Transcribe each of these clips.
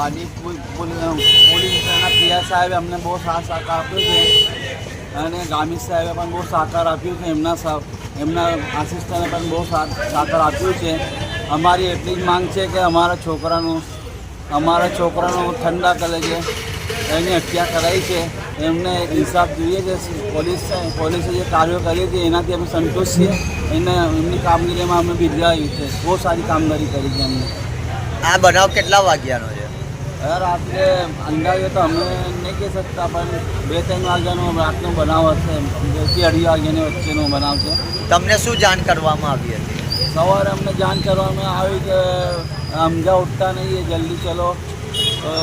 વાડી police PR સાહેબે અમને બહુ સાથ સહકાર આપ્યો છે. અને ગામિત સાહેબે પણ બહુ સહકાર આપ્યું છે, એમના એમના આસિસ્ટન્ટે પણ બહુ સાથ, સહકાર આપ્યું છે. અમારી એટલી જ માંગ છે કે અમારા છોકરાનું, અમારા છોકરાનો ઠંડા કરે છે, એની હત્યા કરાઈ છે. એમને ઇન્સાફ જોઈએ છે, પોલીસ, પોલીસે જે કાર્યો કરી હતી એનાથી અમે સંતોષ છીએ. એને, એમની કામગીરીમાં અમે બિરદાવ્યું છે. બહુ સારી કામગીરી કરી છે એમને. આ બનાવ કેટલા વાગ્યાનો છે? હવે રાત્રે અંદાજે તો અમે નહીં કહી શકતા પણ બે ત્રણ વાગ્યાનો રાતનો બનાવ હશે બેથી અઢી વાગ્યાની વચ્ચેનો બનાવ છે તમને શું જાણ કરવામાં આવી હતી સવારે અમને જાણ કરવામાં આવી કે हमजा उठता नहीं है जल्दी चलो तो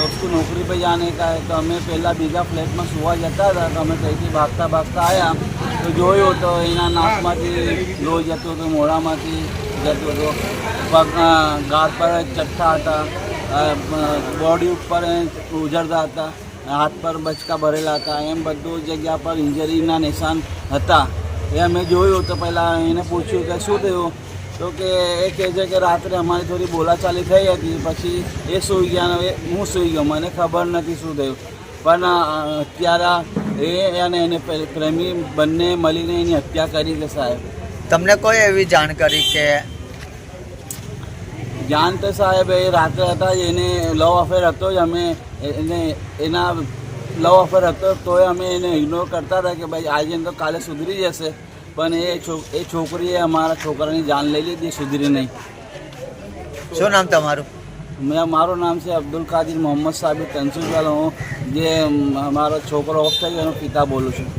उसको नौकरी पे जाने का है तो અમે પહેલાં બીજા ફ્લેટમાં સુવા જતા હતા તો અમે ત્યાંથી ભાગતા ભાગતા આવ્યા તો જોયું તો એના નાકમાંથી લોહી જતું હતું મોઢામાંથી જતું હતું પગ અ, ગાળ પર ચટ્ટા હતા બોડી ઉપર ઉજળતા હતા, હાથ પર બચકા ભરેલા હતા, એમ બધું જગ્યા પર ઇન્જરીના નિશાન હતા. એ અમે જોયું તો પહેલાં એને પૂછ્યું કે શું થયું? તો કે એ કહે છે કે રાત્રે અમારી થોડી બોલાચાલી થઈ હતી, પછી એ સૂઈ ગયા હું સૂઈ ગયો, મને ખબર નથી શું થયું. પણ અત્યારે એ અને એને પ્રેમી બંને મળીને એની હત્યા કરી છે સાહેબ. તમને કોઈ એવી જાણકારી કે જાન તો સાહેબ એ રાત્રે હતા જ એને લવ અફેર હતો જ અમે એને એના લવ અફેર હતો તોય અમે એને ઇગ્નોર કરતા હતા કે ભાઈ આજે તો કાલે સુધરી જશે. પણ એ એ છોકરીએ અમારા છોકરાની જાન લઈ લીધી સુધરી નહીં. શું નામ તમારું? મેં મારું નામ છે અબ્દુલ કાદિર મોહમ્મદ સાબિર તનસુરવાલો હું જે અમારો છોકરો ઓફ થઈ ગયો એનો પિતા બોલું છું.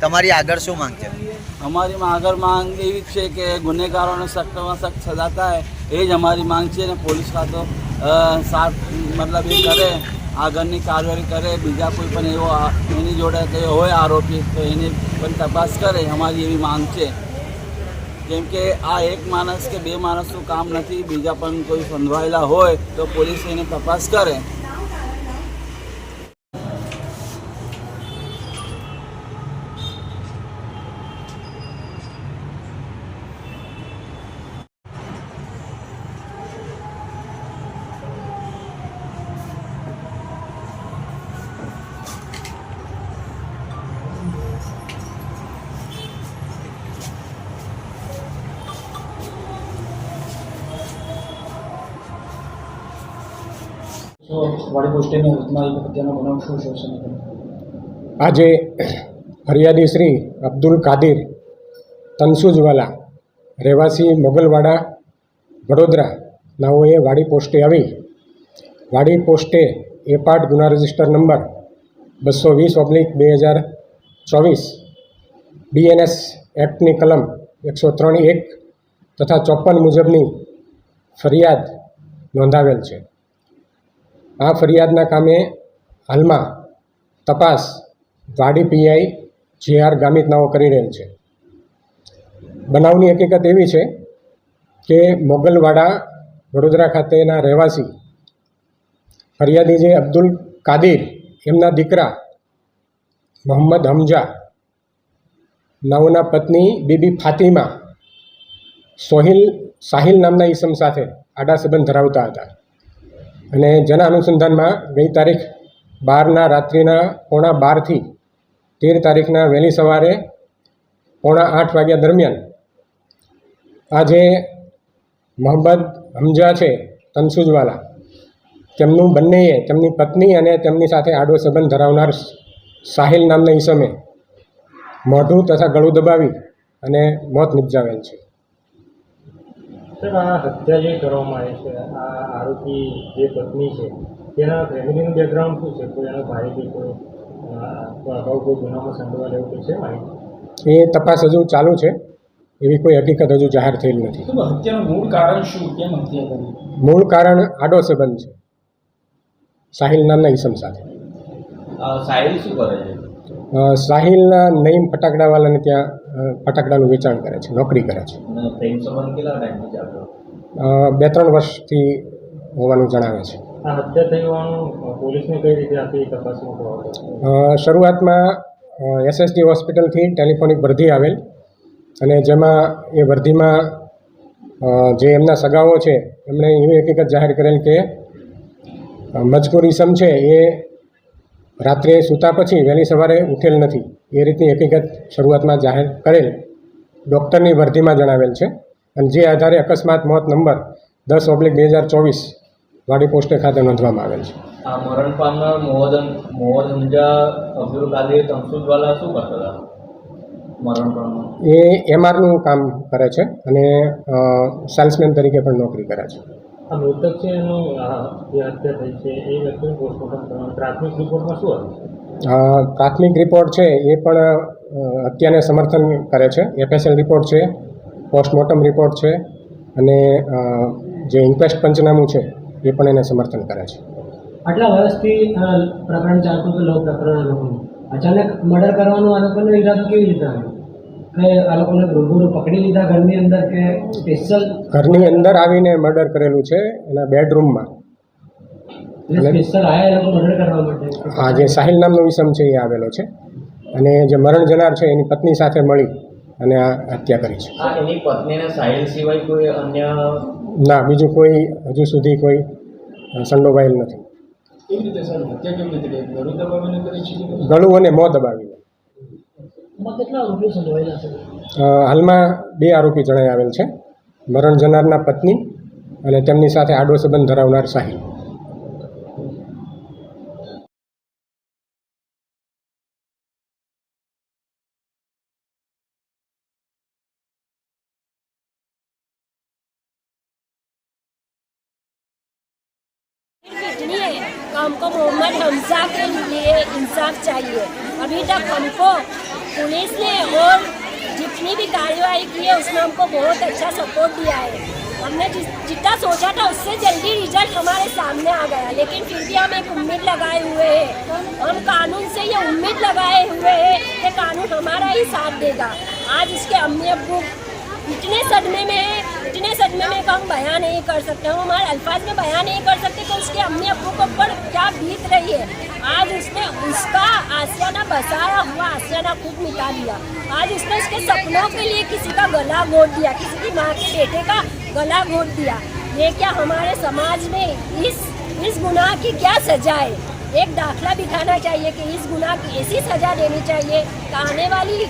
તમારી આગળ શું માંગ છે? અમારી આગળ માંગ એવી છે કે ગુનેગારોને સખ્તમાં સખ્ત સજા થાય, એ જ અમારી માંગ છે અને પોલીસ ખાતો સાફ મતલબ એ કરે, આગળની કાર્યવાહી કરે, બીજા કોઈ પણ એવો એની જોડે તે હોય આરોપી, તો એની પણ તપાસ કરે, અમારી એવી માંગ છે. કેમ કે આ એક માણસ કે બે માણસનું કામ નથી, બીજા પણ કોઈ સંડવાયેલા હોય, તો પોલીસ એની તપાસ કરે. આજે ફરિયાદી શ્રી અબ્દુલ કાદિર તનસુજવાલા રહેવાસી મોગલવાડા વડોદરા નાઓએ વાડી પોસ્ટે આવી. વાડી પોસ્ટે એ પાર્ટ ગુના રજિસ્ટર નંબર બસો વીસ ઓબ્લિક બે હજાર ચોવીસ બીએનએસ એક્ટની કલમ એકસો ત્રણ એક તથા ચોપન મુજબની ફરિયાદ નોંધાવેલ છે. આ ફરિયાદના કામે હાલમાં તપાસ વાડી પીઆઈ જે આર ગામિતનાઓ કરી રહેલ છે. બનાવની હકીકત એવી છે કે મોગલવાડા વડોદરા ખાતેના રહેવાસી ફરિયાદી જે અબ્દુલ કાદિર, એમના દીકરા મોહમ્મદ હમજા, નાઓના પત્ની બીબી ફાતિમા, સોહિલ સાહિલ નામના ઈસમ સાથે આડા સંબંધ ધરાવતા હતા. અને જેના અનુસંધાનમાં ગઈ તારીખ બારના રાત્રિના પોણા બારથી તેર તારીખના વહેલી સવારે પોણા આઠ વાગ્યા દરમિયાન આ જે મોહમ્મદ હમજા છે, તનસુજવાલા. તેમનું બંનેએ તેમની પત્ની અને તેમની સાથે આડો સંબંધ ધરાવનાર સાહિલ નામના ઈસમે મોઢું તથા ગળું દબાવી અને મોત નિપજાવેલ છે. સર આ હત્યા જે કરવામાં આવી છે આ આરોપી જે પત્ની છે તેના ફેમિલીનું બેકગ્રાઉન્ડ શું છે? કોઈ એનો ભાઈ કે કોઈ અગાઉ કોઈ ગુનામાં સંડોવાયેલ એવું કોઈ છે માહિતી? એ તપાસ હજુ ચાલુ છે. એવી કોઈ હકીકત હજુ જાહેર થયેલ નથી. હત્યાનું મૂળ કારણ શું? કેમ હત્યા કરી? મૂળ કારણ આડો સંબંધ છે. સાહિલ નામના ઈસમ સાથે. સાહિલ શું કરે છે? સાહિલના નઈમ ફટાકડાવાલાને ત્યાં ફટાકડાનું વેચાણ કરે છે નોકરી કરે છે. બે ત્રણ વર્ષથી હોવાનું જણાવે છે. શરૂઆતમાં એસએસડી હોસ્પિટલથી ટેલિફોનિક વર્ધી આવેલ અને જેમાં એ વર્ધીમાં જે એમના સગાઓ છે એમણે એવી હકીકત જાહેર કરેલ કે મજકુર ઇસમ છે એ રાત્રે સૂતા પછી વહેલી સવારે ઉઠેલ નથી. એ રીતની હકીકત શરૂઆતમાં જાહેર કરેલ ડૉક્ટરની વર્ધીમાં જણાવેલ છે અને જે આધારે અકસ્માત મોત નંબર દસ ઓબ્લિક બે હજાર ચોવીસ વાડી પોસ્ટે ખાતે નોંધવામાં આવેલ છે. આ મરણ પામનાર મોહદ મોહદ હમજા અબ્દુલ કાદિર તમસુદવાલા શું કરતા હતા? મરણ પામનાર. એ એમઆરનું કામ કરે છે અને સેલ્સમેન તરીકે પણ નોકરી કરે છે. આ મૃતક છે એનું જે હત્યા થઈ છે એ વ્યક્તિનું પોસ્ટમોર્ટમ પ્રાથમિક રિપોર્ટમાં શું આવ્યું છે? પ્રાથમિક રિપોર્ટ છે એ પણ હત્યાને સમર્થન કરે છે. એફએસએલ રિપોર્ટ છે પોસ્ટમોર્ટમ રિપોર્ટ છે અને જે ઇન્ક્વેસ્ટ પંચનામું છે એ પણ એને સમર્થન કરે છે. આટલા વર્ષથી પ્રકરણ ચાલતું હતું લવ પ્રકરણ લોકોનું. અચાનક મર્ડર કરવાનો આ લોકોનો ઈરાદો કેવી રીતે આવ્યો? કે આ લોકોને રૂબરૂ પકડી લીધા ઘરની અંદર કે સ્પેશિયલ ઘરની અંદર આવીને મર્ડર કરેલું છે એના બેડરૂમમાં આ જે સાહિલ નામનો વિષમ છે એ આવેલો છે. અને જે મરણ જનાર છે એની પત્ની સાથે મળી અને આ હત્યા કરી છે. એની પત્નીને સાહિલ સિવાય કોઈ અન્ય ના બીજું કોઈ હજુ સુધી કોઈ સંડોવાયેલ નથી. ગળું અને મોં દબાવીને. હાલમાં બે આરોપી જણાઈ આવેલ છે. મરણ જનારના પત્ની અને તેમની સાથે આડો સંબંધ ધરાવનાર સાહિલ. हमको मोहम्मद हमजा के लिए इंसाफ चाहिए। अभी तक हमको पुलिस ने और जितनी भी कार्रवाई की है, उसमें हमको बहुत अच्छा सपोर्ट दिया है। हमने जिस, जितना सोचा था, उससे जल्दी रिज़ल्ट हमारे सामने आ गया। लेकिन फिर भी हम एक उम्मीद लगाए हुए हैं। हम कानून से ये उम्मीद लगाए हुए हैं कि कानून हमारा ही साथ देगा। आज इसके अम्मी अबू इतने सदमे में है इतने सदमे में कि हम बयान नहीं कर सकते, हम हमारे अल्फाज में बयान नहीं कर सकते कि उसके अम्मी अब्बू को पर क्या बीत रही है। आज उसने उसका आसियाना बसाया हुआ आसियाना खूब मिटा दिया। आज उसने उसके सपनों के लिए किसी का गला घोट दिया, किसी की माँ के बेटे का गला घोट दिया। ये क्या हमारे समाज में इस इस गुनाह की क्या सजा है? एक दाखला बिठाना चाहिए कि इस गुनाह की ऐसी सजा देनी चाहिए। आने वाली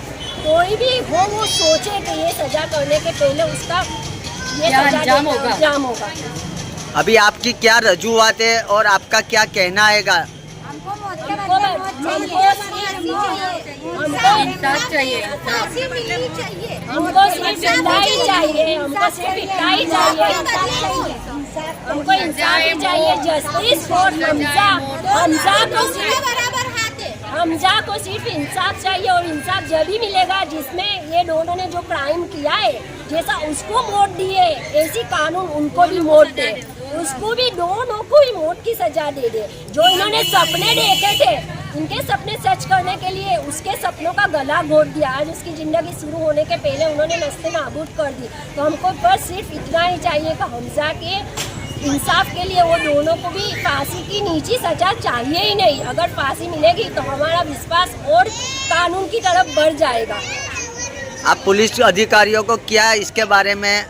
कोई भी हो, वो सोचे कि ये सजा करने के पहले उसका ये सजा अंजाम होगा? अभी आपकी क्या रजूआत है और आपका क्या कहना आएगा? हमको हमको हमको इंसाफ चाहिए। हमको सिर्फ़ चाहिए। हमको सिर्फ़ चाहिए। हमको इंसाफ चाहिए। जस्टिस फॉर हमजा हमजा को सिर्फ़ हमजा को सिर्फ़ इंसाफ चाहिए और इंसाफ जब ही मिलेगा, जिसमें ये दोनों ने जो क्राइम किया है, जैसा उसको मौत दिए ऐसी कानून उनको भी मौत दे। उसको भी दोनों को ही मौत की सजा दे दे। जो इन्होंने सपने देखे थे उनके सपने सच करने के लिए उसके सपनों का गला घोट दिया। आज उसकी ज़िंदगी शुरू होने के पहले उन्होंने नस्ते नाबूद कर दी। तो हमको बस सिर्फ़ इतना ही चाहिए कि हमजा के इंसाफ के लिए वो दोनों को भी फांसी की नीची सजा चाहिए ही नहीं। अगर फांसी मिलेगी तो हमारा विश्वास और कानून की तरफ़ बढ़ जाएगा। आप पुलिस अधिकारियों को क्या इसके बारे में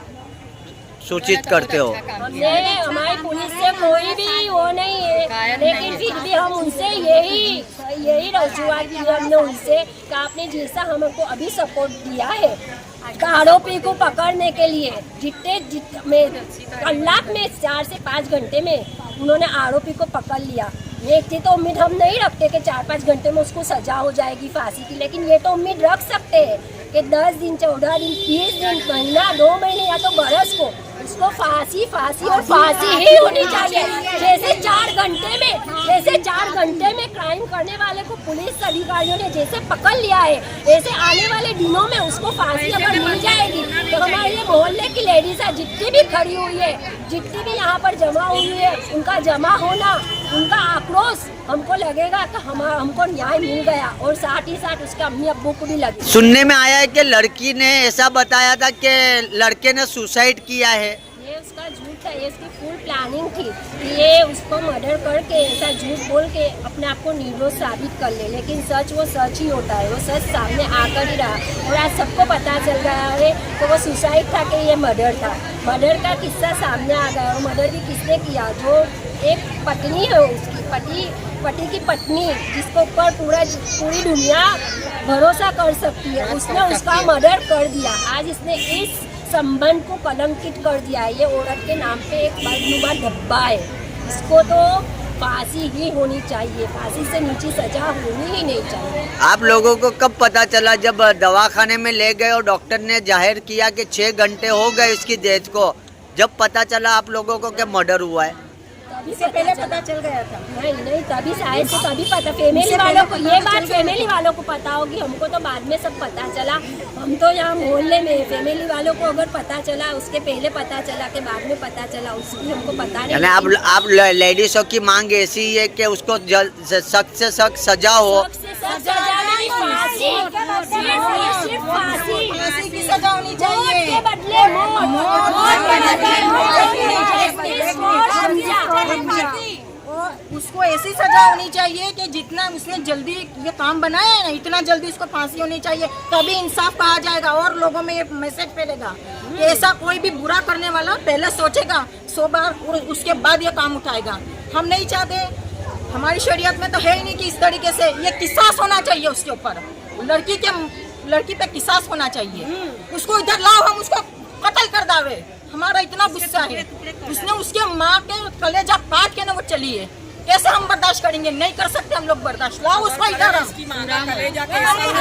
सूचित करते हो? हमने हमारी पुलिस से कोई भी वो नहीं है। लेकिन फिर भी हम उनसे यही यही रजूआत की। हमने उनसे कि आपने जैसा हमको अभी सपोर्ट दिया है आरोपी को पकड़ने के लिए जितने जित में, कलाक में चार से पाँच घंटे में उन्होंने आरोपी को पकड़ लिया। ये थी तो उम्मीद हम नहीं रखते कि चार पाँच घंटे में उसको सजा हो जाएगी फांसी की, लेकिन ये तो उम्मीद रख सकते हैं कि दस दिन, चौदह दिन तीस दिन, महीना, दो महीने या तो बरस को उसको फांसी फांसी और फांसी ही होनी चाहिए। जैसे चार घंटे में जैसे चार घंटे में क्राइम करने वाले को पुलिस अधिकारियों ने जैसे पकड़ लिया है ऐसे आने वाले दिनों में उसको फांसी अगर मिल जाएगी तो हमारे ये मोहल्ले की लेडीज़ है जितनी भी खड़ी हुई है जितनी भी यहाँ पर जमा हुई है उनका जमा होना उनका आक्रोश हमको लगेगा कि हमारा हमको न्याय मिल गया। और साथ ही साथ उसके अम्मी अब्बू को भी लगे। सुनने में आया है कि लड़की ने ऐसा बताया था कि लड़के ने सुसाइड किया है। ये उसकी फुल प्लानिंग थी कि ये उसको मर्डर करके ऐसा झूठ बोल के अपने आप को निर्दोष साबित कर ले। लेकिन सच वो सच ही होता है वो सच सामने आकर ही रहा। और आज सबको पता चल गया है तो वो सुसाइड था कि ये मर्डर था। मर्डर का किस्सा सामने आ गया और मर्डर भी किसने किया? जो एक पत्नी है उसकी पति पति की पत्नी जिसको ऊपर पूरा पूरी दुनिया भरोसा कर सकती है उसने उसका मर्डर कर दिया। आज इसने इस संबंध को कलंकित कर दिया है। ये औरत के नाम पे एक बदनुमा डब्बा है। इसको तो फांसी ही होनी चाहिए। फांसी से नीचे सजा होनी ही नहीं चाहिए। आप लोगों को कब पता चला जब दवाखाने में ले गए और डॉक्टर ने ज़ाहिर किया कि छः घंटे हो गए इसकी डेथ को? जब पता चला आप लोगों को कि मर्डर हुआ है। पहले पता चल गया था। नहीं नहीं तभी से तभी पता फैमिली वालों को ये बात फैमिली वालों को पता होगी हमको तो बाद में सब पता चला। हम तो यहाँ मोहल्ले में फैमिली वालों को अगर पता चला उसके पहले पता चला के बाद में पता चला उसकी हमको पता नहीं आप आप लेडीजों की मांग ऐसी है कि उसको जल्द से सख्त से सख्त सजा हो। सजा होनी चाहिए। उसको ऐसी सजा होनी चाहिए कि जितना उसने जल्दी ये काम बनाया है ना इतना जल्दी उसको फांसी होनी चाहिए तभी इंसाफ कहा जाएगा और लोगों में ये मैसेज फैलेगा। कि ऐसा कोई भी बुरा करने वाला पहले सोचेगा सो बार और उसके बाद ये काम उठाएगा। हम नहीं चाहते हमारी शरीयत में तो है ही नहीं कि इस तरीके से ये किसास होना चाहिए उसके ऊपर। लड़की के लड़की पे किसास होना चाहिए। उसको इधर लाओ हम उसको कर दावे। हमारा इतना गुस्सा है। उसने उसके माँ के कलेजा काट के ना वो चली है। कैसे हम बर्दाश्त करेंगे? नहीं कर सकते हम लोग बर्दाश्त। लाओ उसको इधर।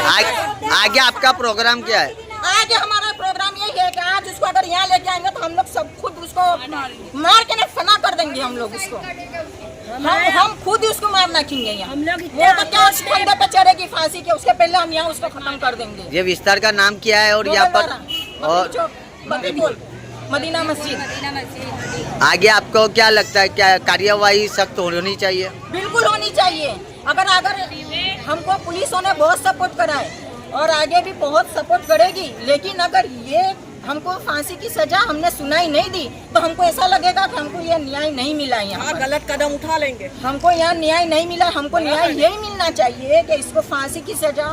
आगे, आगे आपका प्रोग्राम क्या है? आगे हमारा प्रोग्राम यही है कि आज उसको अगर यहाँ लेके आएँगे तो हम लोग सब खुद उसको मार के ना फना कर देंगे हम लोग उसको। हम हम खुद ही उसको मार नाखेंगे यहाँ। हम लोग वो तो क्या उस फंदे पे चढ़ेगी फांसी के उसके पहले हम यहाँ उसको खत्म कर देंगे। ये विस्तार का नाम क्या है और यहाँ पर और मदीना मस्जिद। आगे आपको क्या लगता है क्या कार्यवाही सख्त होनी चाहिए? बिल्कुल होनी चाहिए। अगर अगर हमको पुलिसों ने बहुत सपोर्ट करा है और आगे भी बहुत सपोर्ट करेगी लेकिन अगर ये हमको फांसी की सजा हमने सुनाई नहीं दी तो हमको ऐसा लगेगा कि हमको ये न्याय नहीं मिला यहाँ गलत कदम उठा लेंगे। हमको यहाँ न्याय नहीं मिला हमको न्याय यही मिलना चाहिए कि इसको फांसी की सजा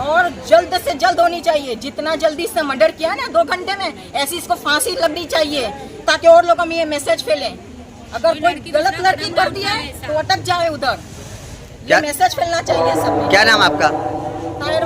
और जल्द से जल्द होनी चाहिए। जितना जल्दी इसने मर्डर किया ना दो घंटे में ऐसी इसको फांसी लगनी चाहिए ताकि और लोगों में ये मैसेज फैले। अगर कोई गलत लड़की कर दिया तो अटक जाए उधर। ये मैसेज फैलना चाहिए सब क्या नाम आपका? ताहिर